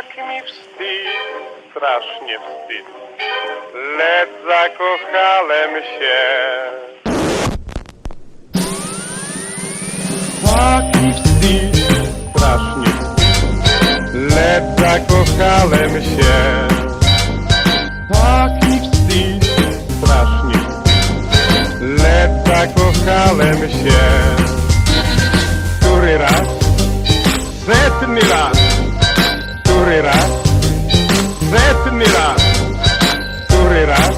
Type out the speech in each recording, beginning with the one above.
mi wstyd, strasznie wstyd. Lecz zakochałem się. Taki wstyd, strasznie wstyd. Lecz zakochałem się. Taki wstyd, strasznie wstyd. Lecz zakochałem się. Który raz? Setny raz. Który raz? Setny raz. Który raz?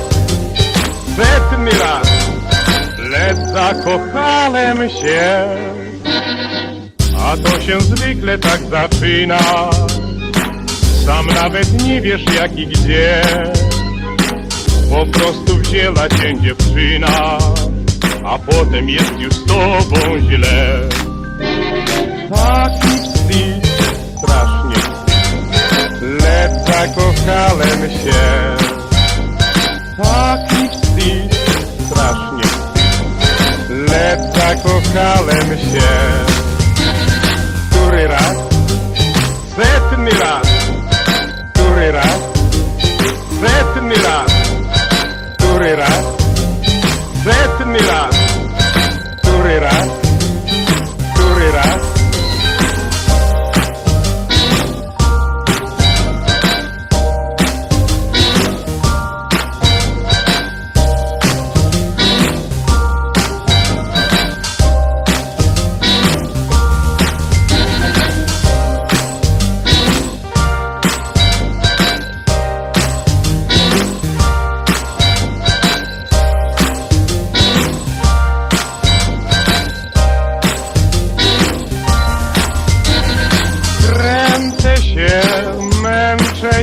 Setny raz. Lecz zakochałem się. A to się zwykle tak zaczyna. Sam nawet nie wiesz jak i gdzie. Po prostu wzięła cię dziewczyna, a potem jest już z tobą źle. Taki wstyd, strasznie wstyd, lecz zakochałem się. Taki wstyd, strasznie lecz zakochałem się. Który raz? Setny raz. Który raz?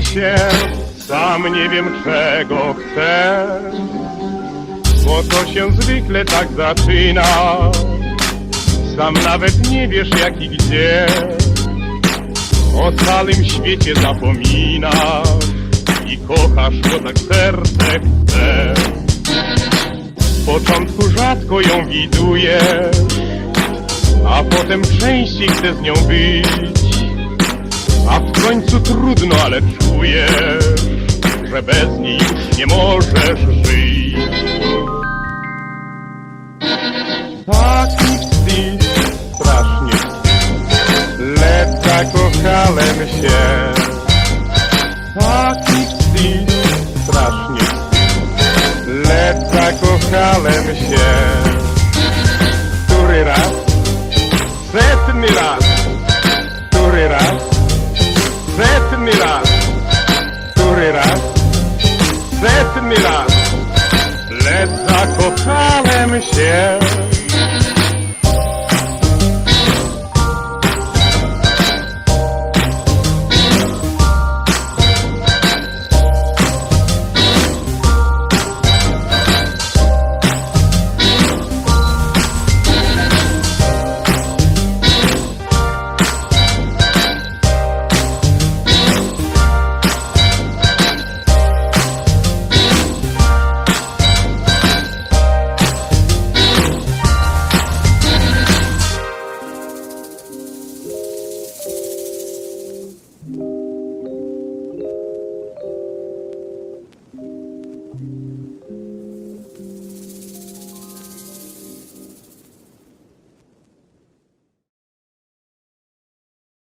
Się, sam nie wiem czego chcę. Bo to się zwykle tak zaczyna, sam nawet nie wiesz jak i gdzie. O całym świecie zapominasz i kochasz, bo tak serce chce. W początku rzadko ją widujesz, a potem częściej chcę z nią być. A w końcu trudno, ale czujesz, że bez niej już nie możesz żyć. Taki wstyd, strasznie lecz zakochałem się. Taki wstyd, strasznie lecz zakochałem się. Który raz? Setny raz. Setny raz. Który raz? Setny raz. Lecz zakochałem się.